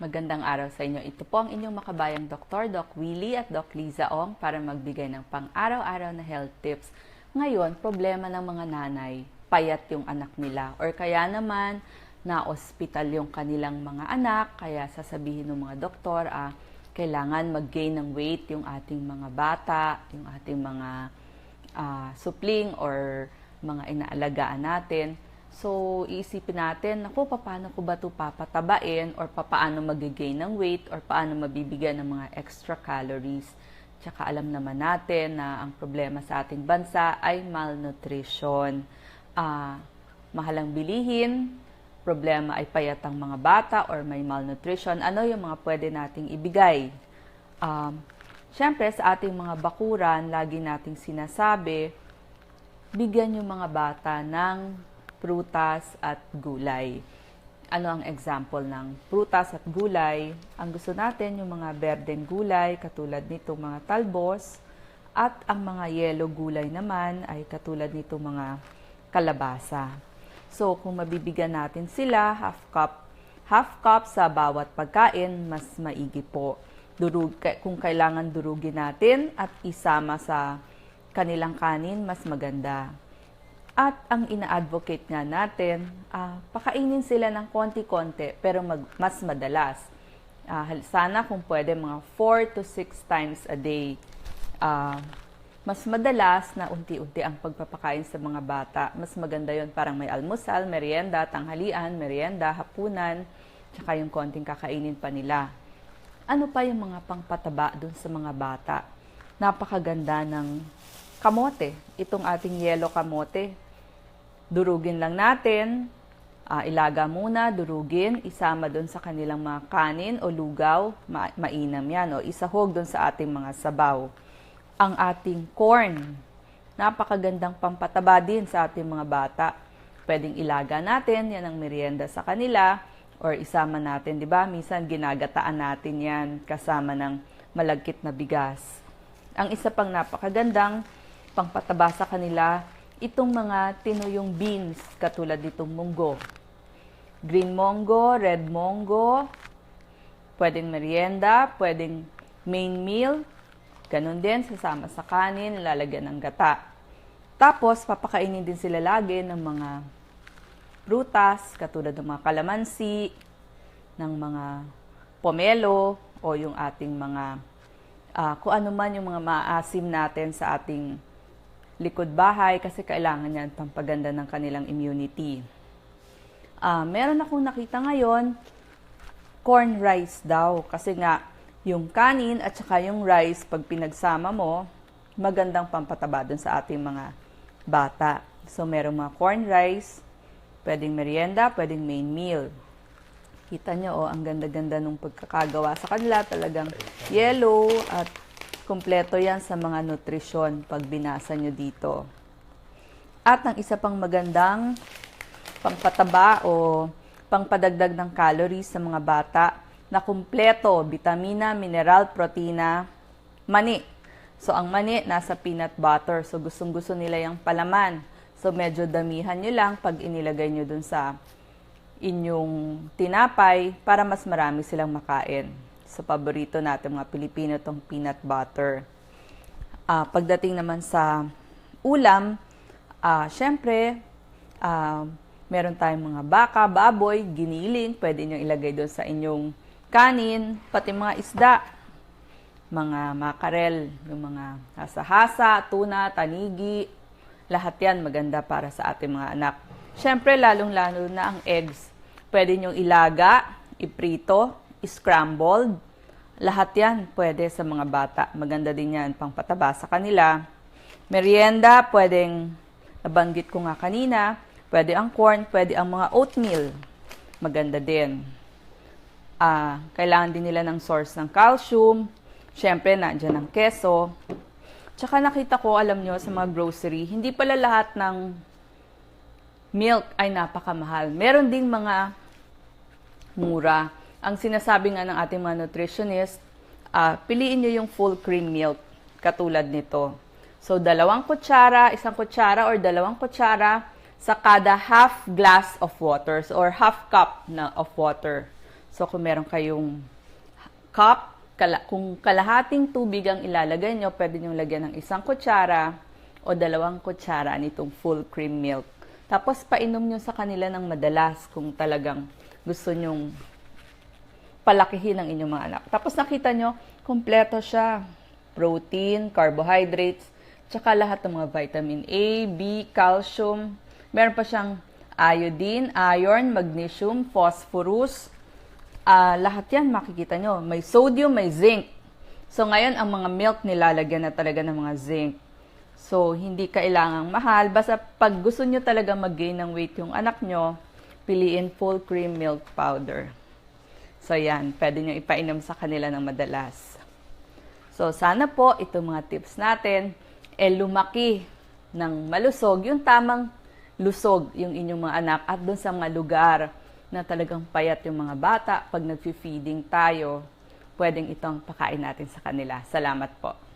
Magandang araw sa inyo. Ito po ang inyong makabayang doktor, Doc Willie at Doc Liza Ong para magbigay ng pang-araw-araw na health tips. Ngayon, problema ng mga nanay, payat yung anak nila or kaya naman na ospital yung kanilang mga anak, kaya sasabihin ng mga doktor, ah, kailangan mag-gain ng weight yung ating mga bata, yung ating mga ah, supling or mga inaalagaan natin. So, iisipin natin, naku, paano ko ba ito papatabain or paano magigain ng weight or paano mabibigyan ng mga extra calories. Tsaka alam naman natin na ang problema sa ating bansa ay malnutrition. Ah, mahalang bilihin, problema ay payat ang mga bata or may malnutrition. Ano yung mga pwede nating ibigay? Um, Siyempre, sa ating mga bakuran, lagi nating sinasabi, bigyan yung mga bata ng prutas at gulay. Ano ang example ng prutas at gulay? Ang gusto natin yung mga berdeng gulay, katulad nito mga talbos, at ang mga yellow gulay naman ay katulad nito mga kalabasa. So, kung mabibigyan natin sila, half cup, half cup sa bawat pagkain, mas maigi po. Durug, kung kailangan durugin natin at isama sa kanilang kanin, mas maganda. At ang ina-advocate nga natin, ah, pakainin sila ng konti-konti pero mag, mas madalas. Hal- sana kung pwede mga 4 to 6 times a day. Ah, mas madalas na unti-unti ang pagpapakain sa mga bata. Mas maganda yon parang may almusal, merienda, tanghalian, merienda, hapunan, tsaka yung konting kakainin pa nila. Ano pa yung mga pangpataba dun sa mga bata? Napakaganda ng kamote. Itong ating yellow kamote. Durugin lang natin. ah, ilaga muna, durugin, isama doon sa kanilang mga kanin o lugaw, ma- mainam yan, o isahog doon sa ating mga sabaw. Ang ating corn, napakagandang pampataba din sa ating mga bata. Pwedeng ilaga natin, yan ang merienda sa kanila, or isama natin, di ba? Minsan ginagataan natin yan kasama ng malagkit na bigas. Ang isa pang napakagandang pangpataba sa kanila, itong mga tinuyong beans katulad nitong munggo. Green munggo, red munggo, pwedeng merienda, pwedeng main meal, ganun din, sasama sa kanin, lalagyan ng gata. Tapos, papakainin din sila lagi ng mga prutas, katulad ng mga kalamansi, ng mga pomelo, o yung ating mga, ah, kung ano man yung mga maasim natin sa ating likod bahay kasi kailangan yan pampaganda ng kanilang immunity. Ah, meron akong nakita ngayon, corn rice daw. Kasi nga, yung kanin at saka yung rice, pag pinagsama mo, magandang pampataba dun sa ating mga bata. So, meron mga corn rice, pwedeng merienda, pwedeng main meal. Kita nyo, oh, ang ganda-ganda nung pagkakagawa sa kanila. Talagang yellow at kumpleto yan sa mga nutrisyon pag binasa nyo dito. At ang isa pang magandang pangpataba o pangpadagdag ng calories sa mga bata na kumpleto, vitamina, mineral, protina, mani. So, ang mani nasa peanut butter. So, gustong-gusto nila yung palaman. So, medyo damihan nyo lang pag inilagay nyo dun sa inyong tinapay para mas marami silang makain. So, paborito natin mga Pilipino tong peanut butter. Ah, pagdating naman sa ulam, ah, syempre, ah, meron tayong mga baka, baboy, giniling, pwede nyo ilagay doon sa inyong kanin, pati mga isda, mga makarel, yung mga hasa-hasa, tuna, tanigi, lahat yan maganda para sa ating mga anak. Siyempre, lalong-lalo na ang eggs. Pwede nyong ilaga, iprito, scrambled. Lahat yan pwede sa mga bata. Maganda din yan pang pataba sa kanila. Merienda, pwedeng, nabanggit ko nga kanina, pwede ang corn, pwede ang mga oatmeal. Maganda din. Ah, kailangan din nila ng source ng calcium. Siyempre, nandiyan ang keso. Tsaka nakita ko, alam nyo, sa mga grocery, hindi pala lahat ng milk ay napakamahal. Meron ding mga mura. Ang sinasabi nga ng ating mga nutritionist, ah, piliin nyo yung full cream milk, katulad nito. So, dalawang kutsara, isang kutsara or dalawang kutsara sa kada half glass of water or half cup na of water. So kung meron kayong cup, kala, kung kalahating tubig ang ilalagay nyo, pwede nyo lagyan ng isang kutsara o dalawang kutsara nitong full cream milk. Tapos painom nyo sa kanila ng madalas kung talagang gusto nyong palakihin ang inyong mga anak. Tapos nakita nyo, kompleto siya. Protein, carbohydrates, tsaka lahat ng mga vitamin A, B, calcium. Meron pa siyang iodine, iron, magnesium, phosphorus. Ah, lahat yan makikita nyo. May sodium, may zinc. So ngayon, ang mga milk nilalagyan na talaga ng mga zinc. So, hindi kailangang mahal. Basta pag gusto nyo talaga mag-gain ng weight yung anak nyo, piliin full cream milk powder. So, yan. Pwede nyo ipainom sa kanila ng madalas. So, sana po itong mga tips natin, eh lumaki ng malusog, yung tamang lusog yung inyong mga anak at doon sa mga lugar na talagang payat yung mga bata, pag nag-feeding tayo, pwedeng itong pakain natin sa kanila. Salamat po.